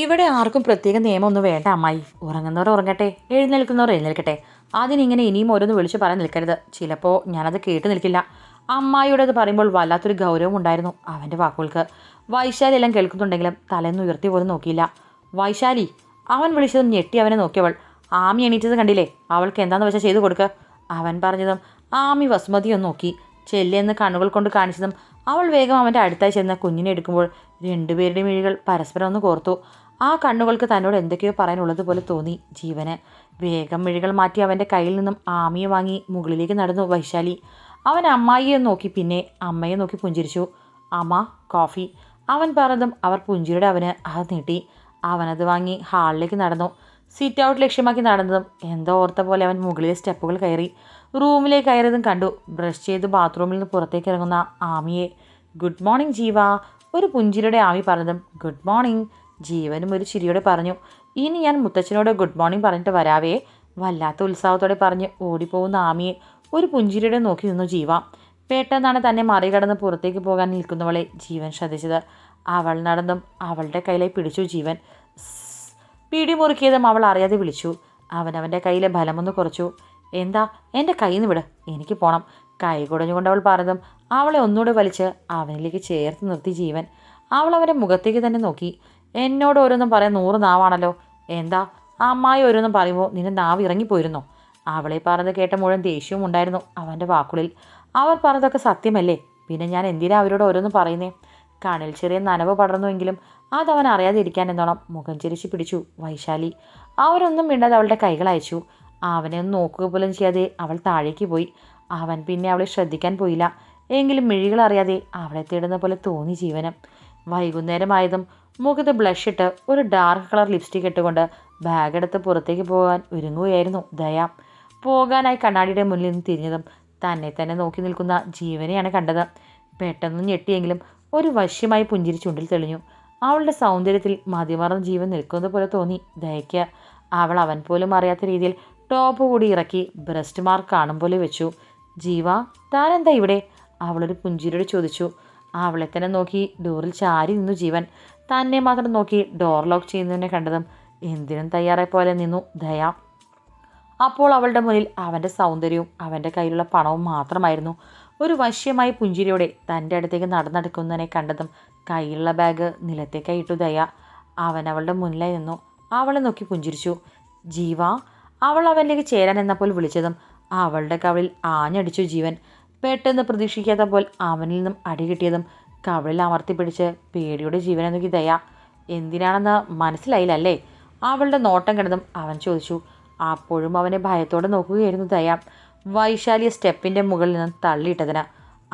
ഇവിടെ ആർക്കും പ്രത്യേക നിയമമൊന്നും വേണ്ട അമ്മായി. ഉറങ്ങുന്നവർ ഉറങ്ങട്ടെ എഴുന്നേൽക്കുന്നവർ എഴുന്നേൽക്കട്ടെ. അതിനിങ്ങനെ ഇനിയും ഓരോന്ന് വിളിച്ചു പറയാൻ നിൽക്കരുത്. ചിലപ്പോൾ ഞാനത് കേട്ട് നിൽക്കില്ല. അമ്മായിയോടത് പറയുമ്പോൾ വല്ലാത്തൊരു ഗൗരവം ഉണ്ടായിരുന്നു അവന്റെ വാക്കുകൾക്ക്. വൈശാലി എല്ലാം കേൾക്കുന്നുണ്ടെങ്കിലും തലേന്ന് ഉയർത്തി പോലും നോക്കിയില്ല. വൈശാലി അവൻ വിളിച്ചതും ഞെട്ടി അവനെ നോക്കിയവൾ. ആമി എണീറ്റത് കണ്ടില്ലേ? അവൾക്ക് എന്താണെന്ന് വെച്ചാൽ ചെയ്തു കൊടുക്കുക അവൻ പറഞ്ഞതും ആമി വസുമതിയൊന്ന് നോക്കി. ചെല്ലെന്ന് കണ്ണുകൾ കൊണ്ട് കാണിച്ചതും അവൾ വേഗം അവന്റെ അടുത്തായി ചെന്ന കുഞ്ഞിനെ എടുക്കുമ്പോൾ രണ്ടുപേരുടെയും മിഴികൾ പരസ്പരം ഒന്ന് കോർത്തു. ആ കണ്ണുകൾക്ക് തന്നോട് എന്തൊക്കെയോ പറയാനുള്ളതുപോലെ തോന്നി ജീവന്. വേഗം മിഴികൾ മാറ്റി അവന്റെ കയ്യിൽ നിന്നും ആമിയെ വാങ്ങി മുകളിലേക്ക് നടന്നു വൈശാലി. അവൻ അമ്മായിയെ നോക്കി പിന്നെ അമ്മയെ നോക്കി പുഞ്ചിരിച്ചു. അമ്മ കോഫി. അവൻ പറഞ്ഞതും അവർ പുഞ്ചിരിയുടെ അവന് അത് നീട്ടി. അവനത് വാങ്ങി ഹാളിലേക്ക് നടന്നു. സീറ്റ് ഔട്ട് ലക്ഷ്യമാക്കി നടന്നതും എന്തോ ഓർത്ത പോലെ അവൻ മുകളിലെ സ്റ്റെപ്പുകൾ കയറി. റൂമിലേക്ക് കയറിയതും കണ്ടു. ബ്രഷ് ചെയ്ത് ബാത്റൂമിൽ നിന്ന് പുറത്തേക്ക് ഇറങ്ങുന്ന ആമിയെ. ഗുഡ് മോർണിംഗ് ജീവ ഒരു പുഞ്ചിരിയുടെ ആമി പറഞ്ഞതും. ഗുഡ് മോർണിംഗ് ജീവനും ഒരു ചിരിയോടെ പറഞ്ഞു ഇനി ഞാൻ മുത്തച്ഛനോട് ഗുഡ് മോർണിംഗ് പറഞ്ഞിട്ട് വരാവേ. വല്ലാത്ത ഉത്സാഹത്തോടെ പറഞ്ഞ് ഓടിപ്പോകുന്ന ആമിയെ ഒരു പുഞ്ചിരിയുടെ നോക്കി നിന്നു ജീവ. പെട്ടെന്നാണ് തന്നെ മറികടന്ന് പുറത്തേക്ക് പോകാൻ നിൽക്കുന്നവളെ ജീവൻ ശ്രദ്ധിച്ചത്. അവൾ നടന്നും അവളുടെ കയ്യിലെ പിടിച്ചു ജീവൻ. പിടി പിടിമുറുക്കിയതും അവൾ അറിയാതെ വിളിച്ചു. അവനവന്റെ കയ്യിലെ ബലമൊന്ന് കുറച്ചു. എന്താ? എന്റെ കയ്യിൽ നിന്ന് വിട്. എനിക്ക് പോണം. കൈ കുടഞ്ഞുകൊണ്ട് അവൾ പറഞ്ഞതും അവളെ ഒന്നുകൂടെ വലിച്ച് അവനിലേക്ക് ചേർത്ത് നിർത്തി ജീവൻ. അവൾ അവന്റെ മുഖത്തേക്ക് തന്നെ നോക്കി. എന്നോട് ഓരോന്നും പറയാൻ നൂറ് നാവാണല്ലോ. എന്താ? ആ അമ്മായി ഓരോന്നും പറയുമ്പോൾ നിന്റെ നാവ് ഇറങ്ങിപ്പോയിരുന്നോ? അവളെ പറഞ്ഞത് കേട്ട മുഴുവൻ ദേഷ്യവും ഉണ്ടായിരുന്നു അവന്റെ വാക്കുകളിൽ. അവർ പറഞ്ഞതൊക്കെ സത്യമല്ലേ? പിന്നെ ഞാൻ എന്തിനാ അവരോട് ഓരോന്നും പറയുന്നേ? കണിൽ ചെറിയ നനവ് പടർന്നുവെങ്കിലും അതവൻ അറിയാതിരിക്കാൻ എന്നോണം മുഖം ചിരിച്ച് പിടിച്ചു വൈശാലി. അവരൊന്നും മിണ്ടാതെ അവളുടെ കൈകൾ അയച്ചു. അവനെ ഒന്ന് നോക്കുക പോലും ചെയ്യാതെ അവൾ താഴേക്ക് പോയി. അവൻ പിന്നെ അവളെ ശ്രദ്ധിക്കാൻ പോയില്ല. എങ്കിലും മിഴികൾ അറിയാതെ അവളെ തേടുന്ന പോലെ തോന്നി ജീവനം. വൈകുന്നേരമായതും മുഖത്ത് ബ്ലഷ് ഇട്ട് ഒരു ഡാർക്ക് കളർ ലിപ്സ്റ്റിക് ഇട്ടുകൊണ്ട് ബാഗ് എടുത്ത് പുറത്തേക്ക് പോകാൻ ഒരുങ്ങുകയായിരുന്നു ദയ. പോകാനായി കണ്ണാടിയുടെ മുന്നിൽ നിന്ന് തിരിഞ്ഞതും തന്നെ തന്നെ നോക്കി നിൽക്കുന്ന ജീവനെയാണ് കണ്ടത്. പെട്ടെന്ന് ഞെട്ടിയെങ്കിലും ഒരു വശ്യമായി പുഞ്ചിരി ചുണ്ടിൽ തെളിഞ്ഞു. അവളുടെ സൗന്ദര്യത്തിൽ മതിമറന്ന ജീവൻ നിൽക്കുന്നത് പോലെ തോന്നി ദയയ്ക്ക്. അവൾ അവൻ പോലും അറിയാത്ത രീതിയിൽ ടോപ്പ് കൂടി ഇറക്കി ബ്രസ്റ്റ് മാർക്ക് കാണും പോലെ വെച്ചു. ജീവ താനെന്താ ഇവിടെ? അവളൊരു പുഞ്ചിരിയോട് ചോദിച്ചു. അവളെ തന്നെ നോക്കി ഡോറിൽ ചാരി നിന്നു ജീവൻ. തന്നെ മാത്രം നോക്കി ഡോർ ലോക്ക് ചെയ്യുന്നതിനെ കണ്ടതും എന്തിനും തയ്യാറായി പോലെ നിന്നു ദയ. അപ്പോൾ അവളുടെ മുന്നിൽ അവന്റെ സൗന്ദര്യവും അവന്റെ കയ്യിലുള്ള പണവും മാത്രമായിരുന്നു. ഒരു വശ്യമായ പുഞ്ചിരിയോടെ തന്റെ അടുത്തേക്ക് നടന്നെടുക്കുന്നതിനെ കണ്ടതും കയ്യിലുള്ള ബാഗ് നിലത്തേക്കായി ഇട്ടു ദയ. അവൻ അവളുടെ മുന്നിലായി നിന്നു. അവളെ നോക്കി പുഞ്ചിരിച്ചു. ജീവ അവൾ അവനിലേക്ക് ചേരാൻ എന്നപ്പോൾ വിളിച്ചതും അവളുടെ കവളിൽ ആഞ്ഞടിച്ചു ജീവൻ. പെട്ടെന്ന് പ്രതീക്ഷിക്കാത്ത പോൽ അവനിൽ നിന്നും അടി കിട്ടിയതും കവളിൽ അമർത്തി പിടിച്ച് പേടിയുടെ ജീവൻ നോക്കി ദയ എന്തിനാണെന്ന് മനസ്സിലായില്ലല്ലേ? അവളുടെ നോട്ടം കണ്ടതും അവൻ ചോദിച്ചു. അപ്പോഴും അവനെ ഭയത്തോടെ നോക്കുകയായിരുന്നു ദയ വൈശാലിയ സ്റ്റെപ്പിന്റെ മുകളിൽ നിന്ന് തള്ളിയിട്ടതിന്.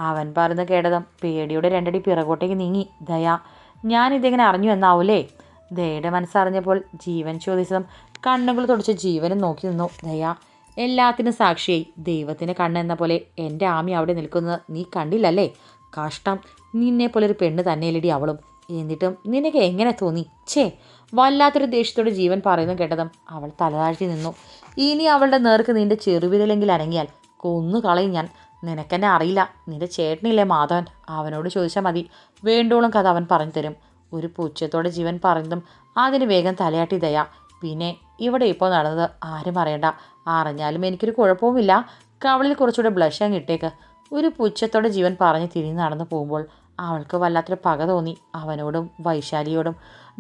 അവൻ പറയുന്ന കേട്ടതും പേടിയുടെ രണ്ടടി പിറകോട്ടേക്ക് നീങ്ങി. ദയ ഞാനിതെങ്ങനെ അറിഞ്ഞു എന്നാവൂലേ? ദയയുടെ മനസ്സറിഞ്ഞപ്പോൾ ജീവൻ ചോദിച്ചതും കണ്ണുകൾ തുടച്ച് ജീവനും നോക്കി നിന്നു. ദയ എല്ലാത്തിനും സാക്ഷിയായി. ദൈവത്തിന്റെ കണ്ണെന്ന പോലെ എന്റെ ആമി അവിടെ നിൽക്കുന്നത് നീ കണ്ടില്ലല്ലേ? കഷ്ടം. നിന്നെ പോലൊരു പെണ്ണ് തന്നെയല്ലടി അവളും. എന്നിട്ടും നിനക്ക് എങ്ങനെ തോന്നി? ഛേ വല്ലാത്തൊരു ദേഷ്യത്തോട് ജീവൻ പറയുന്നു കേട്ടതും അവൾ തലതാഴ്ത്തി നിന്നു. ഇനി അവളുടെ നേർക്ക് നിന്റെ ചെറുവിരലെങ്കിൽ അനങ്ങിയാൽ കൊന്നു കളയും ഞാൻ. നിനക്കെന്നെ അറിയില്ല. നിന്റെ ചേട്ടനില്ലേ മാധവൻ? അവനോട് ചോദിച്ചാൽ മതി. വേണ്ടോളം കഥ അവൻ പറഞ്ഞു തരും. ഒരു പുച്ഛത്തോടെ ജീവൻ പറഞ്ഞതും അതിന് വേഗം തലയാട്ടി ദയ. പിന്നെ ഇവിടെ ഇപ്പോൾ നടന്നത് ആരും അറിയണ്ട. അറിഞ്ഞാലും എനിക്കൊരു കുഴപ്പവുമില്ല. കവളിൽ കുറച്ചുകൂടെ ബ്ലഷ് അങ്ങ് ഇട്ടേക്ക്. ഒരു പുച്ഛത്തോടെ ജീവൻ പറഞ്ഞ് തിരിഞ്ഞ് നടന്നു പോകുമ്പോൾ അവൾക്ക് വല്ലാത്തൊരു പക തോന്നി. അവനോടും വൈശാലിയോടും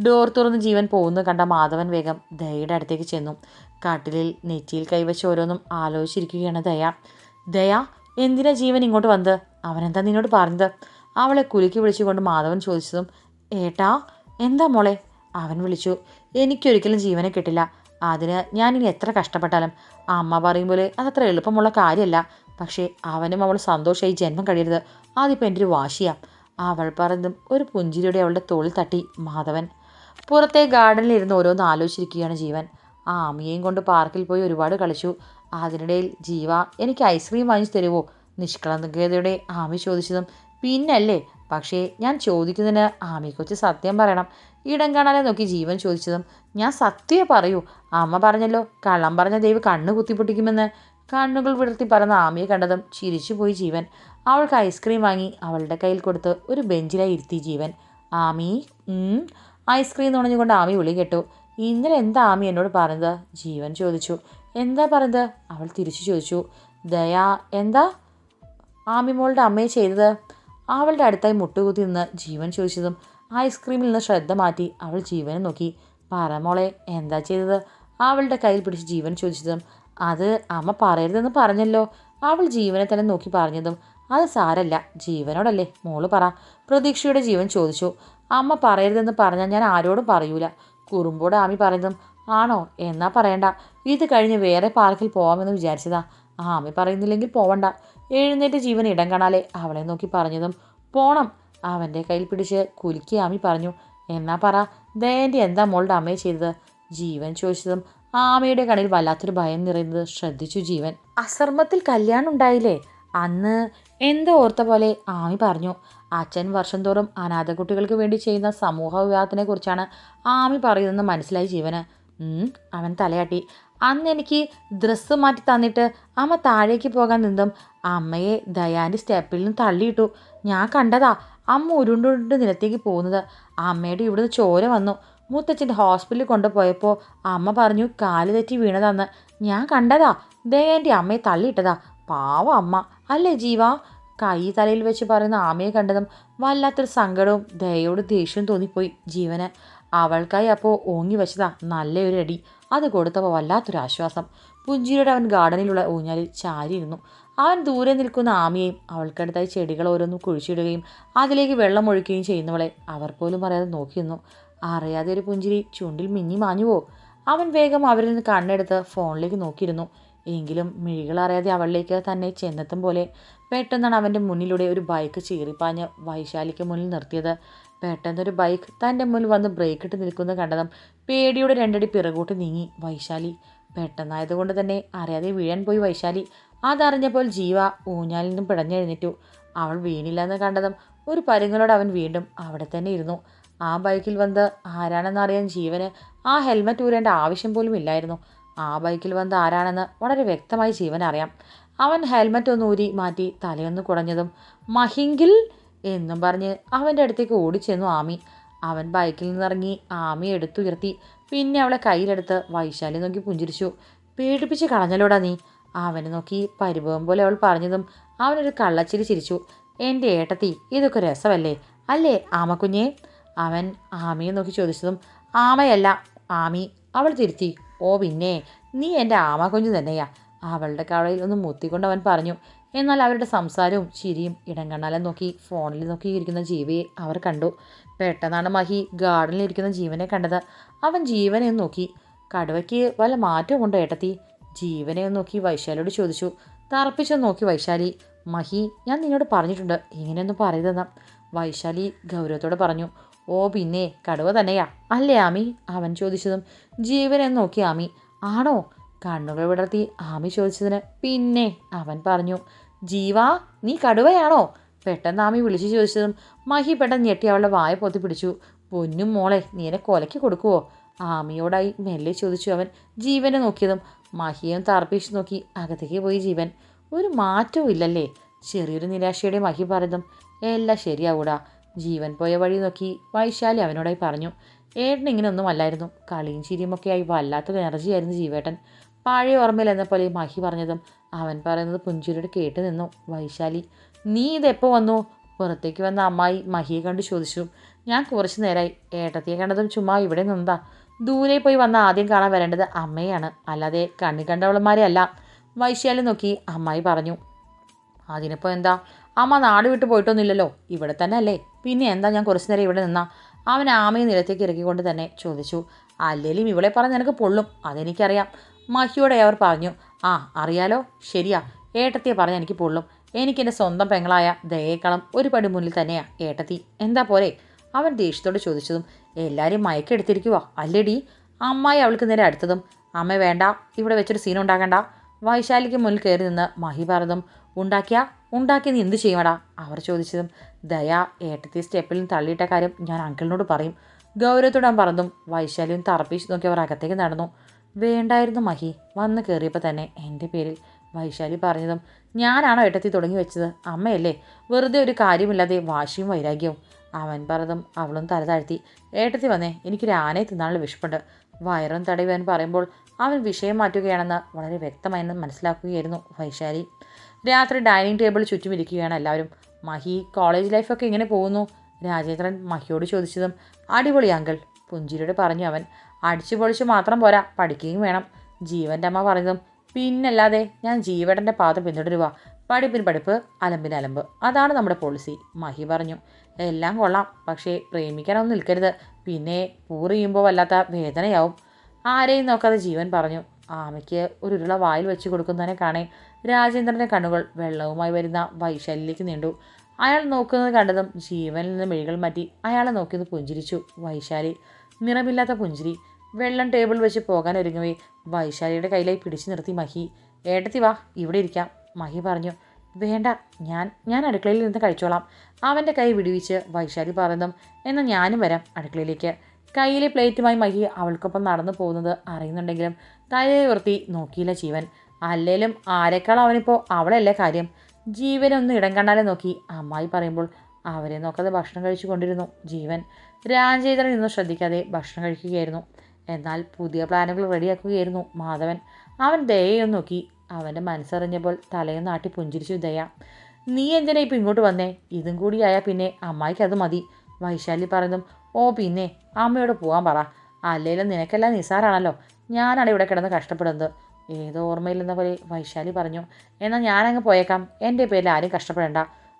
ഡോർ തുറന്ന് ജീവൻ പോകുന്നു കണ്ട മാധവൻ വേഗം ദയയുടെ അടുത്തേക്ക് ചെന്നു. കാട്ടിലിൽ നെറ്റിയിൽ കൈവച്ച് ഓരോന്നും ആലോചിച്ചിരിക്കുകയാണ് ദയ. ദയ എന്തിനാ ജീവൻ ഇങ്ങോട്ട് വന്നത്? അവനെന്താ നിന്നോട് പറഞ്ഞത്? അവളെ കുലുക്കി വിളിച്ചുകൊണ്ട് മാധവൻ ചോദിച്ചതും ഏട്ടാ എന്താ മോളെ? അവൻ വിളിച്ചു എനിക്കൊരിക്കലും ജീവനെ കിട്ടില്ല. അതിന് ഞാനിനി എത്ര കഷ്ടപ്പെട്ടാലും അമ്മ പറയും പോലെ അതത്ര എളുപ്പമുള്ള കാര്യമല്ല. പക്ഷേ അവനും അവൾ സന്തോഷമായി ജന്മം കഴിയരുത്. അതിപ്പോൾ എന്റെ ഒരു വാശിയാ. അവൾ പറഞ്ഞതും ഒരു പുഞ്ചിരിയുടെ അവളുടെ തോളിൽ തട്ടി മാധവൻ. പുറത്തെ ഗാർഡനിൽ ഇരുന്ന് ഓരോന്ന് ആലോചിച്ചിരിക്കുകയാണ് ജീവൻ. ആ ആമിയെയും കൊണ്ട് പാർക്കിൽ പോയി ഒരുപാട് കളിച്ചു. അതിനിടയിൽ ജീവ എനിക്ക് ഐസ്ക്രീം വാങ്ങിച്ചു തരുമോ നിഷ്കളങ്കതയുടെ ആമി ചോദിച്ചതും പിന്നല്ലേ? പക്ഷേ ഞാൻ ചോദിക്കുന്നതിന് ആമിയെക്കുറിച്ച് സത്യം പറയണം. ഇടം കാണാതെ നോക്കി ജീവൻ ചോദിച്ചതും ഞാൻ സത്യമേ പറയൂ. അമ്മ പറഞ്ഞല്ലോ കള്ളം പറഞ്ഞ ദൈവം കണ്ണ് കുത്തിപ്പൊട്ടിക്കുമെന്ന് കണ്ണുകൾ വിടർത്തി പറഞ്ഞ ആമിയെ കണ്ടതും ചിരിച്ചുപോയി ജീവൻ. അവൾക്ക് ഐസ്ക്രീം വാങ്ങി അവളുടെ കയ്യിൽ കൊടുത്ത് ഒരു ബെഞ്ചിലായി ഇരുത്തി ജീവൻ. ആമി. ഐസ്ക്രീം നുണഞ്ഞുകൊണ്ട് ആമി വിളി കേട്ടു. ഇന്നലെ എന്താ ആമി എന്നോട് പറഞ്ഞത്? ജീവൻ ചോദിച്ചു. എന്താ പറഞ്ഞത്? അവൾ തിരിച്ചു ചോദിച്ചു. ദയാ എന്താ? ആമി മോളുടെ അമ്മയെ ചെയ്തത്? അവളുടെ അടുത്തായി മുട്ടുകുത്തി നിന്ന് ജീവൻ ചോദിച്ചതും ഐസ്ക്രീമിൽ നിന്ന് ശ്രദ്ധ മാറ്റി അവൾ ജീവനെ നോക്കി. പറ മോളെ എന്താ ചെയ്തത്? അവളുടെ കയ്യിൽ പിടിച്ച് ജീവൻ ചോദിച്ചതും അത് അമ്മ പറയരുതെന്ന് പറഞ്ഞല്ലോ. അവൾ ജീവനെ തന്നെ നോക്കി പറഞ്ഞതും അത് സാരല്ല ജീവനോടല്ലേ മോൾ പറ. പ്രതീക്ഷയുടെ ജീവൻ ചോദിച്ചു അമ്മ പറയരുതെന്ന് പറഞ്ഞാൽ ഞാൻ ആരോടും പറയൂല. കുറുമ്പോട് ആമി പറയുന്നതും ആണോ എന്നാ പറയണ്ട. ഇത് കഴിഞ്ഞ് വേറെ പാർക്കിൽ പോവാമെന്ന് വിചാരിച്ചതാ. ആമി പറയുന്നില്ലെങ്കിൽ പോവണ്ട. എഴുന്നേറ്റ് ജീവൻ ഇടം കാണാലേ. അവളെ നോക്കി പറഞ്ഞതും പോണം. അവന്റെ കയ്യിൽ പിടിച്ച് കുലുക്കി ആമി പറഞ്ഞു എന്നാ പറ. ദയന്റെ എന്താ മോളുടെ അമ്മയെ ചെയ്തത്? ജീവൻ ചോദിച്ചതും ആമയുടെ കണ്ണിൽ വല്ലാത്തൊരു ഭയം നിറയുന്നത് ശ്രദ്ധിച്ചു ജീവൻ. അസർമ്മത്തിൽ കല്യാണം ഉണ്ടായില്ലേ? അന്ന് എന്തോ ഓർത്ത പോലെ ആമി പറഞ്ഞു. അച്ഛൻ വർഷം തോറും അനാഥ കുട്ടികൾക്ക് വേണ്ടി ചെയ്യുന്ന സമൂഹ വിവാഹത്തിനെ കുറിച്ചാണ് ആമി പറയുന്നതെന്ന് മനസ്സിലായി ജീവന്. അവൻ തലയാട്ടി. അന്ന് എനിക്ക് ഡ്രസ്സ് മാറ്റി തന്നിട്ട് അമ്മ താഴേക്ക് പോകാൻ നിന്നും അമ്മയെ ദയാന്റെ സ്റ്റെപ്പിൽ നിന്ന് തള്ളിയിട്ടു. ഞാൻ കണ്ടതാ അമ്മ ഉരുണ്ടുരുണ്ട് നിലത്തേക്ക് പോകുന്നത്. അമ്മയുടെ ഇവിടുന്ന് ചോര വന്നു. മുത്തച്ഛന്റെ ഹോസ്പിറ്റലിൽ കൊണ്ടുപോയപ്പോൾ അമ്മ പറഞ്ഞു കാൽ തെറ്റി വീണതാന്ന്. ഞാൻ കണ്ടതാ. എന്റെ അമ്മയെ തള്ളിയിട്ടതാ. പാവ അമ്മ. അല്ലേ ജീവ? കൈ തലയിൽ വെച്ച് പറയുന്ന ആമയെ കണ്ടതും വല്ലാത്തൊരു സങ്കടവും ദയയോട് ദേഷ്യവും തോന്നിപ്പോയി ജീവന്. അവൾക്കായി അപ്പോൾ ഓങ്ങി വെച്ചതാ നല്ലൊരു അടി. അത് കൊടുത്തപ്പോൾ വല്ലാത്തൊരു ആശ്വാസം. പുഞ്ചിരിയുടെ അവൻ ഗാർഡനിലുള്ള ഊഞ്ഞാലിൽ ചാരിയിരുന്നു. അവൻ ദൂരെ നിൽക്കുന്ന ആമയെയും അവൾക്കടുത്തായി ചെടികൾ ഓരോന്നും കുഴിച്ചിടുകയും അതിലേക്ക് വെള്ളം ഒഴിക്കുകയും ചെയ്യുന്നവളെ അവർ പോലും അറിയാതെ നോക്കിയിരുന്നു. അറിയാതെ ഒരു പുഞ്ചിരി ചുണ്ടിൽ മിന്നി മാഞ്ഞുവോ അവൻ വേഗം അവരിൽ നിന്ന് കണ്ണെടുത്ത് ഫോണിലേക്ക് നോക്കിയിരുന്നു. എങ്കിലും മിഴികൾ അറിയാതെ അവളിലേക്ക് തന്നെ ചെന്നെത്തും പോലെ പെട്ടെന്നാണ് അവന്റെ മുന്നിലൂടെ ഒരു ബൈക്ക് ചീറിപ്പാഞ്ഞ് വൈശാലിക്ക് മുന്നിൽ നിർത്തിയത്. പെട്ടെന്നൊരു ബൈക്ക് തന്റെ മുന്നിൽ വന്ന് ബ്രേക്ക് ഇട്ട് നിൽക്കുന്നത് കണ്ടതും പേടിയോടെ രണ്ടടി പിറകോട്ട് നീങ്ങി വൈശാലി. പെട്ടെന്നായതുകൊണ്ട് തന്നെ അറിയാതെ വീഴാൻ പോയി വൈശാലി. അതറിഞ്ഞപ്പോൾ ജീവ ഊഞ്ഞാലിൽ നിന്നും പിടഞ്ഞെഴുന്നേറ്റു. അവൾ വീണില്ലെന്ന് കണ്ടതും ഒരു പരുങ്ങളോട് അവൻ വീണ്ടും അവിടെ തന്നെ ഇരുന്നു. ആ ബൈക്കിൽ വന്ന് ആരാണെന്നറിയാൻ ജീവന് ആ ഹെൽമറ്റ് ഊരേണ്ട ആവശ്യം പോലും ഇല്ലായിരുന്നു. ആ ബൈക്കിൽ വന്ന് ആരാണെന്ന് വളരെ വ്യക്തമായി ജീവൻ അറിയാം അവൻ ഹെൽമറ്റ് ഒന്ന് ഊരി മാറ്റി തലയൊന്ന് കുടഞ്ഞതും മഹിങ്കിൽ എന്നും പറഞ്ഞ് അവന്റെ അടുത്തേക്ക് ഓടിച്ചെന്നു ആമി. അവൻ ബൈക്കിൽ നിന്നിറങ്ങി ആമി എടുത്തുയർത്തി പിന്നെ അവളെ കയ്യിലെടുത്ത് വൈശാലി നോക്കി പുഞ്ചിരിച്ചു. പേടിപ്പിച്ച് കളഞ്ഞലോടാ നീ? അവനെ നോക്കി പരിഭവം പോലെ അവൾ പറഞ്ഞതും അവനൊരു കള്ളച്ചിരി ചിരിച്ചു. എന്റെ ഏട്ടത്തി ഇതൊക്കെ രസമല്ലേ? അല്ലേ ആമക്കുഞ്ഞേ? അവൻ ആമയെ നോക്കി ചോദിച്ചതും ആമയല്ല ആമി അവൾ തിരുത്തി. ഓ പിന്നെ നീ എന്റെ ആമ കുഞ്ഞു തന്നെയാ. അവളുടെ കവളയിൽ ഒന്ന് മുത്തിക്കൊണ്ട് അവൻ പറഞ്ഞു എന്നാൽ അവരുടെ സംസാരവും ചിരിയും ഇടങ്കണ്ണാലെ നോക്കി ഫോണിൽ നോക്കി ഇരിക്കുന്ന ജീവയെ അവർ കണ്ടു. പെട്ടെന്നാണ് മഹി ഗാർഡനിൽ ഇരിക്കുന്ന ജീവനെ കണ്ടത്. അവൻ ജീവനെ നോക്കി കടുവയ്ക്ക് വല്ല മാറ്റവും ഉണ്ടോ ഏട്ടത്തി? ജീവനെ നോക്കി വൈശാലിയോട് ചോദിച്ചു തറപ്പിച്ചു നോക്കി വൈശാലി. മഹി ഞാൻ നിന്നോട് പറഞ്ഞിട്ടുണ്ട് ഇങ്ങനെയൊന്നും പറയരുതെന്ന്. വൈശാലി ഗൗരവത്തോടെ പറഞ്ഞു ഓ പിന്നെ കടുവ തന്നെയാ. അല്ലേ ആമി? അവൻ ചോദിച്ചതും ജീവനെ നോക്കി ആമി. ആണോ? കണ്ണുകൾ വിടർത്തി ആമി ചോദിച്ചതിന് പിന്നെ അവൻ പറഞ്ഞു ജീവാ നീ കടുവയാണോ? പെട്ടെന്ന് ആമി വിളിച്ചു ചോദിച്ചതും മഹി പെട്ടെന്ന് ഞെട്ടി അവളുടെ വായ പൊത്തി പിടിച്ചു. പൊന്നും മോളെ നീ എന്നെ കൊലയ്ക്ക് കൊടുക്കുവോ? ആമിയോടായി മെല്ലെ ചോദിച്ചു അവൻ ജീവനെ നോക്കിയതും മഹിയും തർപ്പിച്ച് നോക്കി അകത്തേക്ക് പോയി ജീവൻ. ഒരു മാറ്റവും ഇല്ലല്ലേ? ചെറിയൊരു നിരാശയുടെ മഹി പറഞ്ഞതും എല്ലാം ശരിയാവൂടാ. ജീവൻ പോയ വഴി നോക്കി വൈശാലി അവനോടായി പറഞ്ഞു ഏട്ടൻ ഇങ്ങനെയൊന്നും അല്ലായിരുന്നു. കളിയും ചിരിയുമൊക്കെയായി വല്ലാത്തൊരു എനർജിയായിരുന്നു ജീവേട്ടൻ. പഴയ ഓർമ്മയിൽ എന്ന പോലെ മഹി പറഞ്ഞതും അവൻ പറയുന്നത് പുഞ്ചിരിയോട് കേട്ട് നിന്നു. വൈശാലി നീ ഇതെപ്പോൾ വന്നു? പുറത്തേക്ക് വന്ന അമ്മായി മഹിയെ കണ്ട് ചോദിച്ചു. ഞാൻ കുറച്ച് നേരമായി ഏട്ടത്തിയെ കണ്ടതും ചുമ്മാ ഇവിടെ നിന്നതാ. ദൂരെ പോയി വന്ന ആദ്യം കാണാൻ വരേണ്ടത് അമ്മയാണ്. അല്ലാതെ കണ്ണി കണ്ടവളന്മാരെ അല്ല. വൈശാലി നോക്കി അമ്മായി പറഞ്ഞു അതിനിപ്പോൾ എന്താ? അമ്മ നാട് വിട്ട് പോയിട്ടൊന്നുമില്ലല്ലോ. ഇവിടെ തന്നെ അല്ലേ പിന്നെ എന്താ ഞാൻ കുറച്ച് നേരം ഇവിടെ നിന്നാ? അവൻ ആമയെ നിലത്തേക്ക് ഇറക്കിക്കൊണ്ട് തന്നെ ചോദിച്ചു. അല്ലേലും ഇവളെ പറഞ്ഞ് നിനക്ക് പൊള്ളും. അതെനിക്കറിയാം. മഹിയോടെ അവർ പറഞ്ഞു. ആ അറിയാലോ. ശരിയാ. ഏട്ടത്തിയെ പറഞ്ഞ് എനിക്ക് പൊള്ളും. എനിക്കെന്റെ സ്വന്തം പെങ്ങളായ ദയേക്കളം ഒരു പടി മുന്നിൽ തന്നെയാ. ഏട്ടത്തി എന്താ പോരെ? അവൻ ദേഷ്യത്തോട് ചോദിച്ചതും എല്ലാവരും മയക്കെടുത്തിരിക്കുക അല്ലേടി അമ്മായി അവൾക്ക് നേരെ അടുത്തതും. അമ്മ വേണ്ട ഇവിടെ വെച്ചൊരു സീൻ ഉണ്ടാക്കണ്ട. വൈശാലിക്ക് മുന്നിൽ കയറി നിന്ന് മഹി പറഞ്ഞതും ഉണ്ടാക്കിയ ഉണ്ടാക്കി നീ എന്ത് ചെയ്യുമടാ അവർ ചോദിച്ചതും ദയ ഏട്ടത്തി സ്റ്റെപ്പിൽ നിന്ന് തള്ളിയിട്ട കാര്യം ഞാൻ അങ്കിളിനോട് പറയും. ഗൗരവത്തോടെ ഞാൻ പറഞ്ഞതും വൈശാലിയും തറപ്പിച്ച് നോക്കി അവർ അകത്തേക്ക് നടന്നു. വേണ്ടായിരുന്നു മഹി വന്ന് കയറിയപ്പോൾ തന്നെ എന്റെ പേരിൽ വൈശാലി പറഞ്ഞതും. ഞാനാണോ ഏട്ടത്തി തുടങ്ങി വെച്ചത്? അമ്മയല്ലേ? വെറുതെ ഒരു കാര്യമില്ലാതെ വാശിയും വൈരാഗ്യവും. അവൻ പറഞ്ഞതും അവളും തല താഴ്ത്തി. ഏട്ടത്തി വന്നേ എനിക്കൊരു ആനയെ തിന്നാനുള്ള വിഷപ്പുണ്ട് വയറും തടയുവാൻ പറയുമ്പോൾ അവൻ വിഷയം മാറ്റുകയാണെന്ന് വളരെ വ്യക്തമായി മനസ്സിലാക്കുകയായിരുന്നു വൈശാലി. രാത്രി ഡൈനിങ് ടേബിൾ ചുറ്റും ഇരിക്കുകയാണ് എല്ലാവരും. മഹി കോളേജ് ലൈഫൊക്കെ ഇങ്ങനെ പോകുന്നു. രാജേന്ദ്രൻ മഹിയോട് ചോദിച്ചതും അടിപൊളി അങ്കിൾ പുഞ്ചിരിയോട് പറഞ്ഞു അവൻ. അടിച്ചു പൊളിച്ച് മാത്രം പോരാ പഠിക്കുകയും വേണം. ജീവന്റെ അമ്മ പറഞ്ഞതും പിന്നല്ലാതെ ഞാൻ ജീവടന്റെ പാത പിന്തുടരുക പഠിപ്പിന് പഠിപ്പ് അലമ്പിന് അലമ്പ്. അതാണ് നമ്മുടെ പോളിസി മഹി പറഞ്ഞു. എല്ലാം കൊള്ളാം പക്ഷേ പ്രേമിക്കാനൊന്നും നിൽക്കരുത്. പിന്നെ പൂറിയുമ്പോൾ വല്ലാത്ത വേദനയാവും. ആരെയും നോക്കാതെ ജീവൻ പറഞ്ഞു. ആമയ്ക്ക് ഒരു ഉരുള വായിൽ വെച്ച് കൊടുക്കുന്നതിനെ കാണേ രാജേന്ദ്രന്റെ കണ്ണുകൾ വെള്ളവുമായി വരുന്ന വൈശാലിയിലേക്ക് നീണ്ടു. അയാൾ നോക്കുന്നത് കണ്ടതും ജീവനിൽ നിന്ന് മെഴികൾ മാറ്റി അയാളെ നോക്കിയത് പുഞ്ചിരിച്ചു. വൈശാലി നിറമില്ലാത്ത പുഞ്ചിരി. വെള്ളം ടേബിൾ വെച്ച് പോകാൻ ഒരുങ്ങവേ. വൈശാലിയുടെ കയ്യിലായി പിടിച്ചു നിർത്തി മഹി. ഏട്ടത്തി വാ ഇവിടെ ഇരിക്കാം മഹി പറഞ്ഞു. വേണ്ട ഞാൻ ഞാൻ അടുക്കളയിൽ നിന്ന് കഴിച്ചോളാം. അവന്റെ കൈ വിടുവിച്ച് വൈശാലി പറയുന്നതും എന്നാൽ ഞാനും വരാം അടുക്കളയിലേക്ക്. കയ്യിലെ പ്ലേറ്റുമായി മഹി അവൾക്കൊപ്പം നടന്നു പോകുന്നത് അറിയുന്നുണ്ടെങ്കിലും തലയെ ഉയർത്തി നോക്കിയില്ല ജീവൻ. അല്ലേലും ആരെക്കാൾ അവനിപ്പോൾ അവളല്ലേ കാര്യം? ജീവനൊന്ന് ഇടം കണ്ടാലേ നോക്കി. അമ്മായി പറയുമ്പോൾ അവരെ നോക്കാതെ ഭക്ഷണം കഴിച്ചു കൊണ്ടിരുന്നു ജീവൻ. രാജേന്ദ്രൻ ഇന്നും ശ്രദ്ധിക്കാതെ ഭക്ഷണം കഴിക്കുകയായിരുന്നു. എന്നാൽ പുതിയ പ്ലാനുകൾ റെഡിയാക്കുകയായിരുന്നു മാധവൻ. അവൻ ദയയൊന്നു നോക്കി. അവന്റെ മനസ്സറിഞ്ഞപ്പോൾ തലയും നാട്ടി പുഞ്ചിരിച്ചു ദയ. നീ എന്തിനാ ഇപ്പം ഇങ്ങോട്ട് വന്നേ? ഇതും കൂടിയായാൽ പിന്നെ അമ്മായിക്ക് അത് മതി. വൈശാലി പറഞ്ഞതും ഓ പിന്നെ അമ്മയോട് പോകാൻ പറ. അല്ലേലും നിനക്കെല്ലാം നിസാറാണല്ലോ ഞാനാണ് ഇവിടെ കിടന്ന് കഷ്ടപ്പെടുന്നത്. ഏതോ ഓർമ്മയില്ലെന്ന പോലെ വൈശാലി പറഞ്ഞു എന്നാൽ ഞാനങ്ങ് പോയേക്കാം. എന്റെ പേരിൽ ആരും കഷ്ടപ്പെടേണ്ട.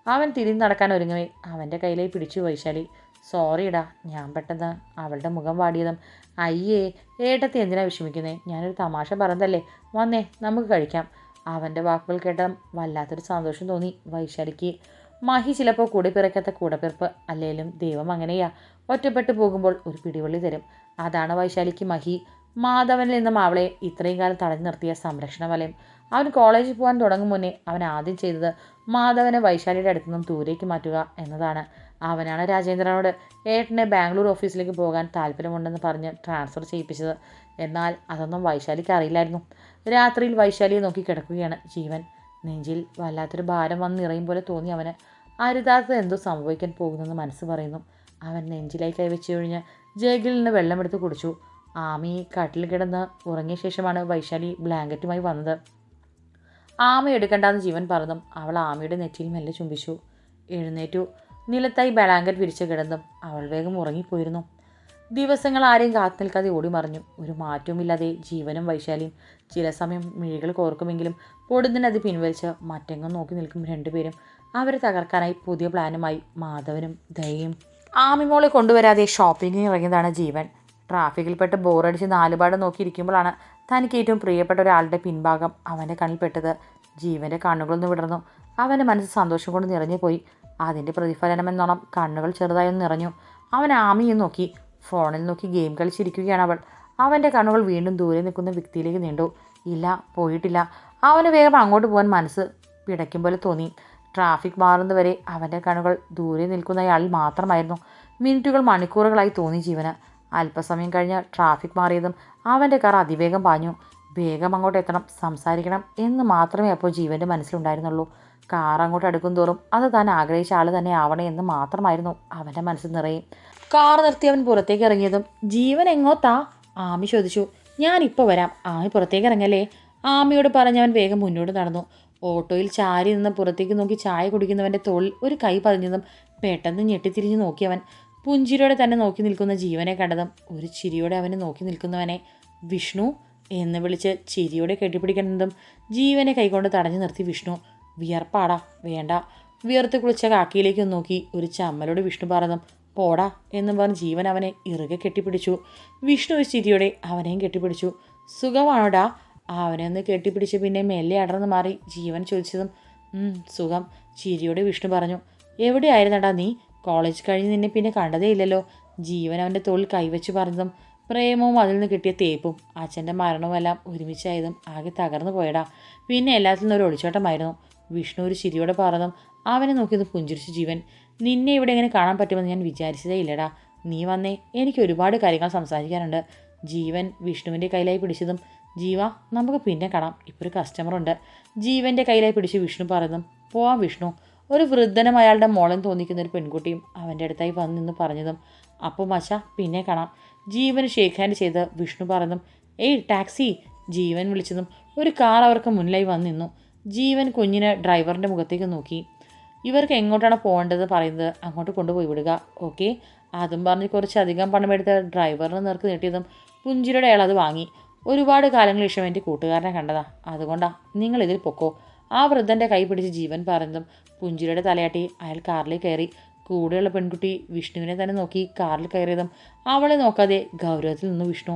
അവൻ തിരിഞ്ഞ് നടക്കാൻ ഒരുങ്ങവേ. അവന്റെ കയ്യിലേ പിടിച്ചു വൈശാലി. സോറിടാ ഞാൻ പെട്ടെന്ന് അവളുടെ മുഖം വാടിയതും. അയ്യേ ഏട്ടത്തി എന്തിനാ വിഷമിക്കുന്നേ? ഞാനൊരു തമാശ പറഞ്ഞതല്ലേ. വന്നേ നമുക്ക് കഴിക്കാം. അവന്റെ വാക്കുകൾ കേട്ട വല്ലാത്തൊരു സന്തോഷം തോന്നി വൈശാലിക്ക്. മഹി ചിലപ്പോൾ കൂടെ പിറക്കാത്ത കൂടപ്പിറപ്പ് അല്ലേലും ദൈവം അങ്ങനെയാ. ഒറ്റപ്പെട്ടു പോകുമ്പോൾ ഒരു പിടിവള്ളി തരും. അതാണ് വൈശാലിക്ക് മഹി. മാധവനിൽ നിന്നും അവളെ ഇത്രയും കാലം തടഞ്ഞു നിർത്തിയ സംരക്ഷണ വലയം. അവൻ കോളേജിൽ പോകാൻ തുടങ്ങും മുന്നേ അവൻ ആദ്യം ചെയ്തത് മാധവനെ വൈശാലിയുടെ അടുത്തു നിന്നും ദൂരേക്ക് മാറ്റുക എന്നതാണ്. അവനാണ് രാജേന്ദ്രനോട് ഏട്ടനെ ബാംഗ്ലൂർ ഓഫീസിലേക്ക് പോകാൻ താല്പര്യമുണ്ടെന്ന് പറഞ്ഞ് ട്രാൻസ്ഫർ ചെയ്യിപ്പിച്ചത്. എന്നാൽ അതൊന്നും വൈശാലിക്ക് അറിയില്ലായിരുന്നു. രാത്രിയിൽ വൈശാലിയെ നോക്കി കിടക്കുകയാണ് ജീവൻ. നെഞ്ചിൽ വല്ലാത്തൊരു ഭാരം വന്ന് നിറയും പോലെ തോന്നി അവന്. അരുതാത്തത് എന്തോ സംഭവിക്കാൻ പോകുന്നെന്ന് മനസ്സ് പറയുന്നു. അവൻ നെഞ്ചിലായി കൈവച്ചു കഴിഞ്ഞ് ജേഗിൽ നിന്ന് വെള്ളമെടുത്ത് കുടിച്ചു. ആമി കട്ടിൽ കിടന്ന് ഉറങ്ങിയ ശേഷമാണ് വൈശാലി ബ്ലാങ്കറ്റുമായി വന്നത്. ആമ എടുക്കണ്ടെന്ന് ജീവൻ പറഞ്ഞു അവൾ ആമയുടെ നെറ്റിയിൽ മെല്ലെ ചുംബിച്ചു. എഴുന്നേറ്റു. നിലത്തായി ബ്ലാങ്കറ്റ് വിരിച്ച് കിടന്നും അവൾ വേഗം ഉറങ്ങിപ്പോയിരുന്നു. ദിവസങ്ങൾ ആരെയും കാത്തു നിൽക്കാതെ ഓടി മറിഞ്ഞു. ഒരു മാറ്റവുമില്ലാതെ ജീവനും വൈശാലിയും ചില സമയം മിഴികൾ കോർക്കുമെങ്കിലും പൊടുന്നതിന് അത് പിൻവലിച്ച് മറ്റെങ്ങും നോക്കി നിൽക്കും രണ്ടുപേരും. അവരെ തകർക്കാനായി പുതിയ പ്ലാനുമായി മാധവനും ദയയും ആമിമോളെ കൊണ്ടുവരാതെ ഷോപ്പിങ്ങിന് ഇറങ്ങിയതാണ് ജീവൻ. ട്രാഫിക്കിൽപ്പെട്ട് ബോറടിച്ച് നാലുപാട് നോക്കിയിരിക്കുമ്പോഴാണ് തനിക്ക് ഏറ്റവും പ്രിയപ്പെട്ട ഒരാളുടെ പിൻഭാഗം അവന്റെ കണ്ണിൽപ്പെട്ടത് ജീവന്റെ കണ്ണുകളൊന്ന് വിടർന്നു. അവന്റെ മനസ്സ് സന്തോഷം കൊണ്ട് നിറഞ്ഞു പോയി. അതിന്റെ പ്രതിഫലനമെന്നോണം കണ്ണുകൾ ചെറുതായി ഒന്ന് നിറഞ്ഞു. അവൻ ആമിയെ നോക്കി. ഫോണിൽ നോക്കി ഗെയിം കളിച്ചിരിക്കുകയാണ് അവൾ. അവന്റെ കണ്ണുകൾ വീണ്ടും ദൂരെ നിൽക്കുന്ന വ്യക്തിയിലേക്ക് നീണ്ടു. ഇല്ല പോയിട്ടില്ല. അവന് വേഗം അങ്ങോട്ട് പോകാൻ മനസ്സ് പിടയ്ക്കും പോലെ തോന്നി. ട്രാഫിക് മാറുന്നതുവരെ അവന്റെ കണ്ണുകൾ ദൂരെ നിൽക്കുന്നയാളിൽ മാത്രമായിരുന്നു. മിനിറ്റുകൾ മണിക്കൂറുകളായി തോന്നി ജീവന്. അല്പസമയം കഴിഞ്ഞ് ട്രാഫിക് മാറിയതും അവന്റെ കാർ അതിവേഗം പാഞ്ഞു. വേഗം അങ്ങോട്ട് എത്തണം സംസാരിക്കണം എന്ന് മാത്രമേ അപ്പോൾ ജീവന്റെ മനസ്സിലുണ്ടായിരുന്നുള്ളൂ. കാർ അങ്ങോട്ട് അടുക്കും തോറും അത് താൻ ആഗ്രഹിച്ച ആൾ തന്നെ ആവണേ എന്ന് മാത്രമായിരുന്നു അവന്റെ മനസ്സിൽ നിറയെ. കാർ നിർത്തി അവൻ പുറത്തേക്ക് ഇറങ്ങിയതും ജീവൻ എങ്ങോത്താ ആമി ചോദിച്ചു. ഞാനിപ്പോൾ വരാം ആമി പുറത്തേക്ക് ഇറങ്ങല്ലേ? ആമിയോട് പറഞ്ഞവൻ വേഗം മുന്നോട്ട് നടന്നു. ഓട്ടോയിൽ ചാരി നിന്ന് പുറത്തേക്ക് നോക്കി ചായ കുടിക്കുന്നവന്റെ തോളിൽ ഒരു കൈ പതിഞ്ഞതും പെട്ടെന്ന് ഞെട്ടിത്തിരിഞ്ഞ് നോക്കിയവൻ. പുഞ്ചിരിയോടെ തന്നെ നോക്കി നിൽക്കുന്ന ജീവനെ കണ്ടതും ഒരു ചിരിയോടെ അവനെ നോക്കി നിൽക്കുന്നവനെ വിഷ്ണു എന്ന് വിളിച്ച് ചിരിയോടെ കെട്ടിപ്പിടിക്കുന്നതും ജീവനെ കൈകൊണ്ട് തടഞ്ഞു നിർത്തി വിഷ്ണു വിയർപ്പാടാ വേണ്ട. വിയർത്ത് കുളിച്ച കാക്കിയിലേക്ക് നോക്കി ഒരു ചമ്മലോട് വിഷ്ണു പറഞ്ഞതും പോടാ എന്ന് പറഞ്ഞ് ജീവൻ അവനെ ഇറുകെ കെട്ടിപ്പിടിച്ചു. വിഷ്ണു ഒരു ചിരിയോടെ അവനെയും കെട്ടിപ്പിടിച്ചു. സുഖമാണോടാ? അവനെ ഒന്ന് കെട്ടിപ്പിടിച്ച് പിന്നെ മെല്ലെ അടർന്ന് മാറി ജീവൻ ചോദിച്ചതും സുഖം. ചിരിയോടെ വിഷ്ണു പറഞ്ഞു എവിടെയായിരുന്നടാ നീ? കോളേജ് കഴിഞ്ഞ് നിന്നെ പിന്നെ കണ്ടതേ ഇല്ലല്ലോ. ജീവൻ അവന്റെ തോളിൽ കൈവച്ച് പറഞ്ഞതും പ്രേമവും അതിൽ നിന്ന് കിട്ടിയ തേപ്പും അച്ഛന്റെ മരണവുമെല്ലാം ഒരുമിച്ചായതും ആകെ തകർന്നു പോയടാ. പിന്നെ എല്ലാത്തിൽ നിന്നും ഒരു ഒളിച്ചോട്ടമായിരുന്നു. വിഷ്ണു ഒരു ചിരിയോടെ പറഞ്ഞതും അവനെ നോക്കിയത് പുഞ്ചിരിച്ചു ജീവൻ. നിന്നെ ഇവിടെ എങ്ങനെ കാണാൻ പറ്റുമെന്ന് ഞാൻ വിചാരിച്ചതേ ഇല്ലടാ. നീ വന്നേ എനിക്ക് ഒരുപാട് കാര്യങ്ങൾ സംസാരിക്കാനുണ്ട്. ജീവൻ വിഷ്ണുവിന്റെ കയ്യിലായി പിടിച്ചതും ജീവ നമുക്ക് പിന്നെ കാണാം. ഇപ്പോൾ ഒരു കസ്റ്റമറുണ്ട് ജീവന്റെ കയ്യിലായി പിടിച്ച് വിഷ്ണു പറഞ്ഞതും പോവാം വിഷ്ണു. ഒരു വൃദ്ധനും അയാളുടെ മോളം തോന്നിക്കുന്ന ഒരു പെൺകുട്ടിയും അവന്റെ അടുത്തായി വന്നു നിന്ന് പറഞ്ഞതും അപ്പോൾ മച്ച പിന്നെ കാണാം. ജീവൻ ഷേക്ക് ഹാൻഡ് ചെയ്ത് വിഷ്ണു പറഞ്ഞതും ഏയ് ടാക്സി ജീവൻ വിളിച്ചതും ഒരു കാർ അവർക്ക് മുന്നിലായി വന്നു നിന്നു. ജീവൻ കുഞ്ഞിനെ ഡ്രൈവറിന്റെ മുഖത്തേക്ക് നോക്കി. ഇവർക്ക് എങ്ങോട്ടാണ് പോകേണ്ടത്? പറയുന്നത് അങ്ങോട്ട് കൊണ്ടുപോയി വിടുക. ഓക്കെ. അതും പറഞ്ഞ് കുറച്ചധികം പണമെടുത്ത് ഡ്രൈവറിന് നേർക്ക് നീട്ടിയതും പുഞ്ചിരിയുടെ അയാൾ അത് വാങ്ങി. ഒരുപാട് കാലങ്ങൾക്ക് ശേഷം എന്റെ കൂട്ടുകാരനെ കണ്ടതാ. അതുകൊണ്ടാ നിങ്ങളിതിൽ പൊക്കോ. ആ വൃദ്ധന്റെ കൈ പിടിച്ച് ജീവൻ പറഞ്ഞതും പുഞ്ചിരിയുടെ തലയാട്ടി അയാൾ കാറിൽ കയറി. കൂടെയുള്ള പെൺകുട്ടി വിഷ്ണുവിനെ തന്നെ നോക്കി കാറിൽ കയറിയതും അവളെ നോക്കാതെ ഗൗരവത്തിൽ നിന്ന് വിഷ്ണു